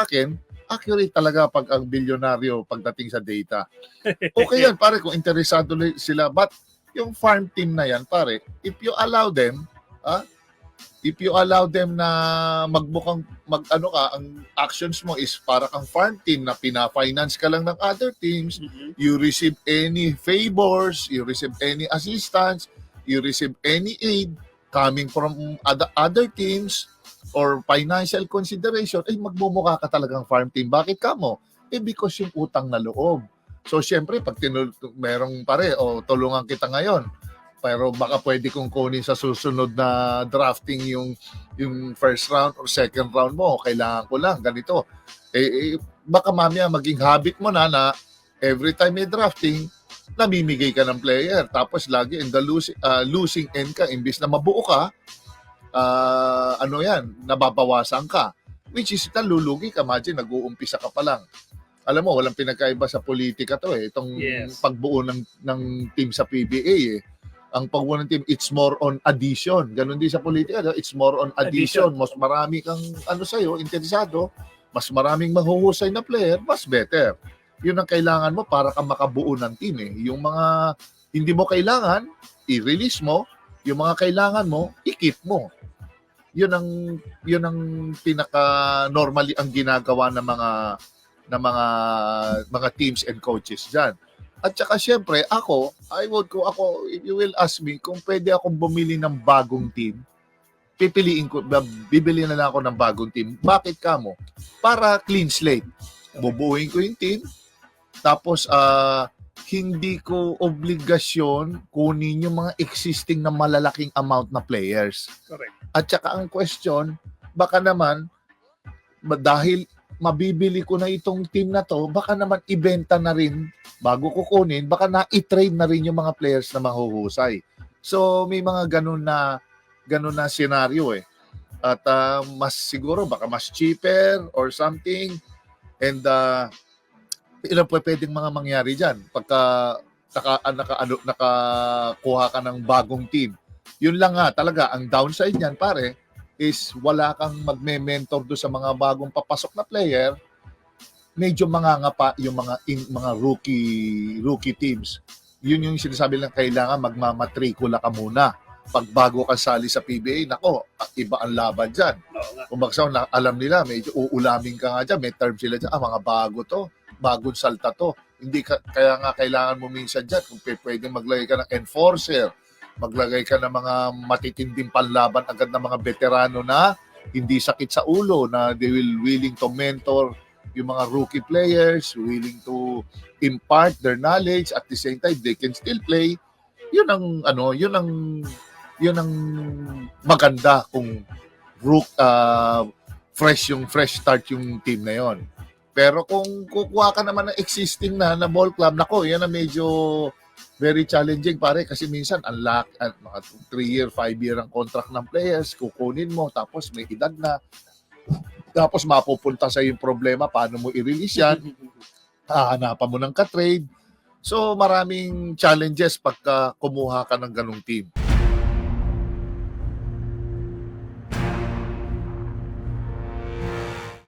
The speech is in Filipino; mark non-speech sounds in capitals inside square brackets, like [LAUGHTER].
sa akin, accurate talaga pag ang bilyonaryo pagdating sa data. [LAUGHS] Okay yan, pare, kung interesado sila. But yung farm team na yan, pare, if you allow them, ah, if you allow them na magbukang mag ano ka ang actions mo is para kang farm team na pina-finance ka lang ng other teams Mhm. you receive any favors, you receive any assistance, you receive any aid coming from other, other teams or financial consideration, eh magmumukha ka talagang farm team. Bakit ka mo? Eh because yung utang na loob. So syempre, pag tinul- merong pare, o tulungan kita ngayon, pero baka pwede kong kunin sa susunod na drafting yung yung first round or second round mo, kailangan ko lang, ganito. Eh, eh baka mamaya maging habit mo na na every time may drafting, namimigay ka ng player. Tapos lagi in the losing, uh, losing end ka, imbis na mabuo ka, ah, ano yan, nababawasan ka. Which is, nalulugi ka. Imagine, nag-uumpisa ka pa lang. Alam mo, walang pinagkaiba sa politika to eh. Itong Yes. pagbuo ng, ng team sa PBA eh. Ang pagbuo ng team, it's more on addition. Ganon din sa politika. It's more on addition. Addition. Mas marami kang, ano sa'yo, interesado. Mas maraming mahuhusay na player, mas better yun ang kailangan mo para ka makabuo ng team eh. Yung mga hindi mo kailangan, i-release mo. Yung mga kailangan mo, i-keep mo. Yun ang yun ang pinaka normally ang ginagawa ng mga ng mga mga teams and coaches diyan. At saka syempre, ako, I would ko ako if you will ask me kung pwede akong bumili ng bagong team, pipiliin ko bibili na lang ako ng bagong team. Bakit ka mo? Para clean slate. Bubuuin ko yung team, tapos, ah, hindi ko obligasyon kunin yung mga existing na malalaking amount na players. Correct. At saka ang question, baka naman, dahil mabibili ko na itong team na to, baka naman ibenta na rin bago ko kunin, baka na i-trade na rin yung mga players na mahuhusay. So, may mga ganun na ganun na scenario eh. At ah, mas siguro, baka mas cheaper or something. And uh, ilan po pwedeng mga mangyari diyan pagka naka, ah, naka, ano, nakakuha ka ng bagong team. Yun lang nga talaga ang downside niyan pare is wala kang magme-mentor do sa mga bagong papasok na player. Medyo mangangapa yung mga in, mga rookie rookie teams. Yun yung sinasabi lang kailangan magmamatrikula ka muna. Pag bago ka sali sa PBA, nako, iba ang laban diyan. Kung baksaw na alam nila, medyo uulamin ka nga dyan, may term sila dyan, ah, mga bago to, bagong salta to. Hindi ka, kaya nga kailangan mo minsan dyan, kung pwedeng maglagay ka ng enforcer, maglagay ka ng mga matitinding panlaban agad ng mga veterano na hindi sakit sa ulo, na they will willing to mentor yung mga rookie players, willing to impart their knowledge at the same time they can still play. Yun ang ano, yun ang yun ang maganda kung rook uh, fresh yung fresh start yung team na yon. Pero kung kukuha ka naman ng existing na na ball club, nako, yan na medyo very challenging pare kasi minsan ang lock at mga 3 year, 5 year ang contract ng players, kukunin mo tapos may edad na tapos mapupunta sa yung problema paano mo i-release yan? [LAUGHS] Hahanapan mo ng ka-trade. So maraming challenges pagka kumuha ka ng ganong team